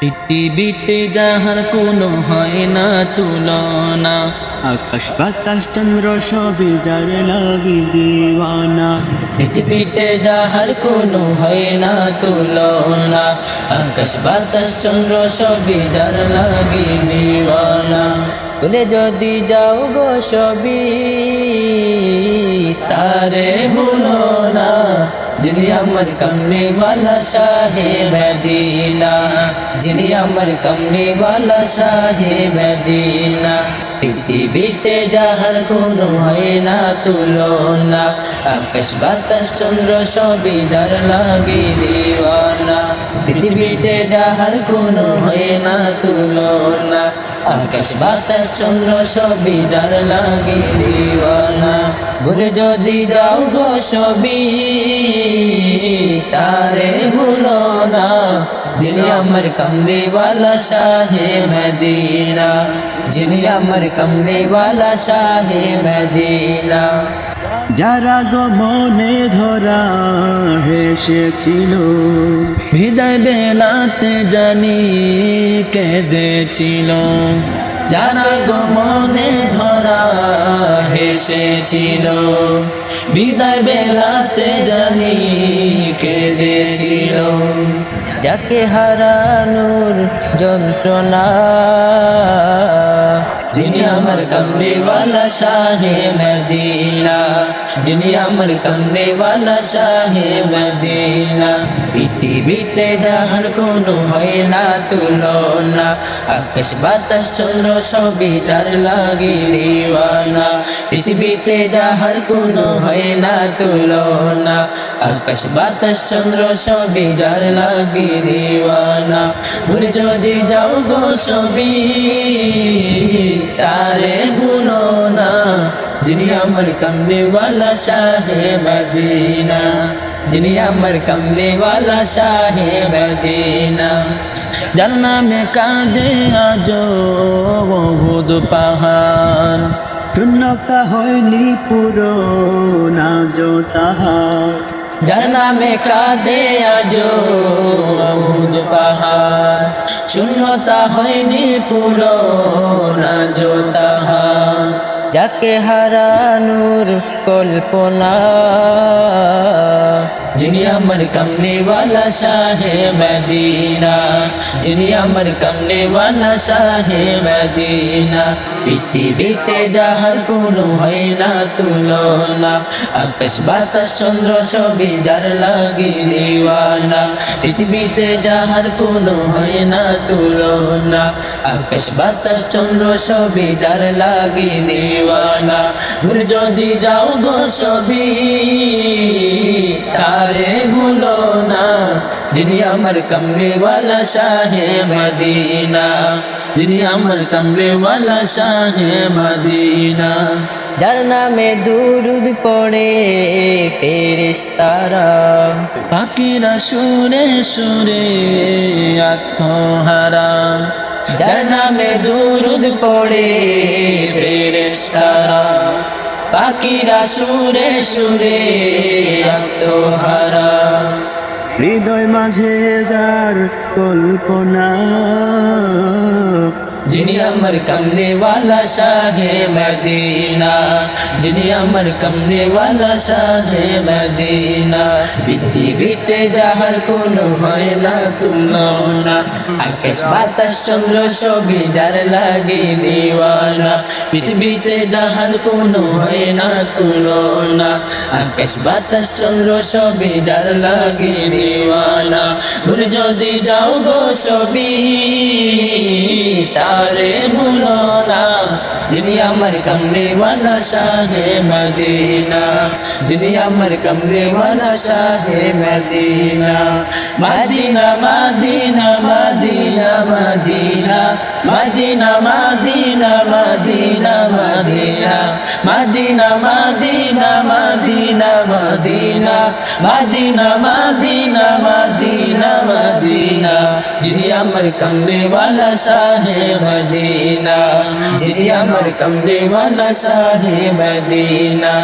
পৃথিবীতে যাহার কোনো হয় না তুলনা। আকাশ বাতাস চন্দ্র সবই যার লাগি দিওয়ানা। পৃথিবীতে যাহার কোনো হয় না তুলনা। আকাশ বাতাস চন্দ্র সবই যার লাগি দিওয়ানা। বলে যদি যাও গো সবই তারে ভুলো না। যিনি আমার কমনেওয়ালা শাহে মদিনা, যিনি আমার কমনেওয়ালা শাহে মদিনা। পৃথিবীতে যাহার কোনো হয় না তুলনা, আকাশ, বাতাস, চন্দ্র সবই দার লাগে দিওয়ানা। পৃথিবীতে যাহার কোনো হয় না তুলনা আকাশ বাতাস, চন্দ্র সবি যার লাগে দিওয়ানা। ভুলে যদি যাও গো সবি তারে ভুলো না। যিনি আমার কমলিওয়ালা শাহে মদিনা। যিনি আমার কমলিওয়ালা শাহে মদিনা। যারা গো মনে ধরা হেসেছিল, হৃদয় বেলাতে জানি কেঁদেছিল। যারা গমনে মনে ধরা হেসেছিল। বিদায় বেলাতে জানি কেঁদেছিল। যাকে হারানোর যন্ত্রণা যিনি আমার কমলেওয়ালা শাহে মদিনা, যিনি আমার কমলেওয়ালা শাহে মদিনা। পৃথিবীতে যাহার কোনো হয় না তুলনা, আকাশ, বাতাস, চন্দ্র সবই তার লাগে দিওয়ানা। পৃথিবীতে যাহার কোনো হয় না তুলনা, আকাশ, বাতাস, চন্দ্র সবই তার লাগে দিওয়ানা। ঘুরে যদি যাও গো সবি তারে ভুলো না যিনি আমার কমলেওয়ালা শাহে মদিনা যিনি আমার কমলেওয়ালা শাহে মদিনা। যার নামে কাঁদে আজ বহুত পাহাড়। তুন্নতা হয়নি পুরো না যো তাহা মে কাঁদে আজ বহুত পাহাড়। শূন্যতা হয়নি পুরো যাকে হারানোর কল্পনা। যিনি আমার কমনেওয়ালা শাহে মদিনা যিনি আমার কমনেওয়ালা শাহে মদিনা পৃথিবীতে যাহার কোনো হয় না তুলনা আকাশ বাতাস চন্দ্র সবই যার লাগে দিওয়ানা পৃথিবীতে যাহার কোনো হয় না তুলনা আকাশ বাতাস চন্দ্র সবই যার লাগে দিওয়ানা ঘুর যদি যাও গো সবই যিনি আমার কমলেওয়ালা শাহে মদিনা যিনি আমার কমলেওয়ালা শাহে মদিনা। যার নামে দুরুদ পড়ে ফেরিস্তারা পাখিরা সুরে সুরে আত্মহারা। যার নামে দুরুদ পড়ে ফেরিস্তারা বাকিরা সুরে সুরে আত্মহারা। হৃদয় মাঝে যার কল্পনা যিনি আমার কমনেওয়ালা শাহে মদিনা, যিনি আমার কমনেওয়ালা শাহে মদিনা। বিতি বিতে যাহার কোনো হয় না, তুলনা। আকাশ, বাতাস, চন্দ্র সবই যার লাগে দিওয়ানা। পৃথিবীতে যাহার কোনো হয় না, তুলনা। আকাশ, বাতাস, চন্দ্র সবই যার লাগে দিওয়ানা। ভুল যদি যাও গো সবই, তা রে ভুলো না যিনি আমার কমলেওয়ালা শাহে মদিনা যিনি আমার কমলেওয়ালা শাহে Medina Medina Medina Medina Medina Medina Medina Medina Medina Medina Medina Medina Medina Medina Medina Medina Medina যিনি আমার কমরে वाला শাহে মদিনা যিনি আমার কমরে वाला শাহে মদিনা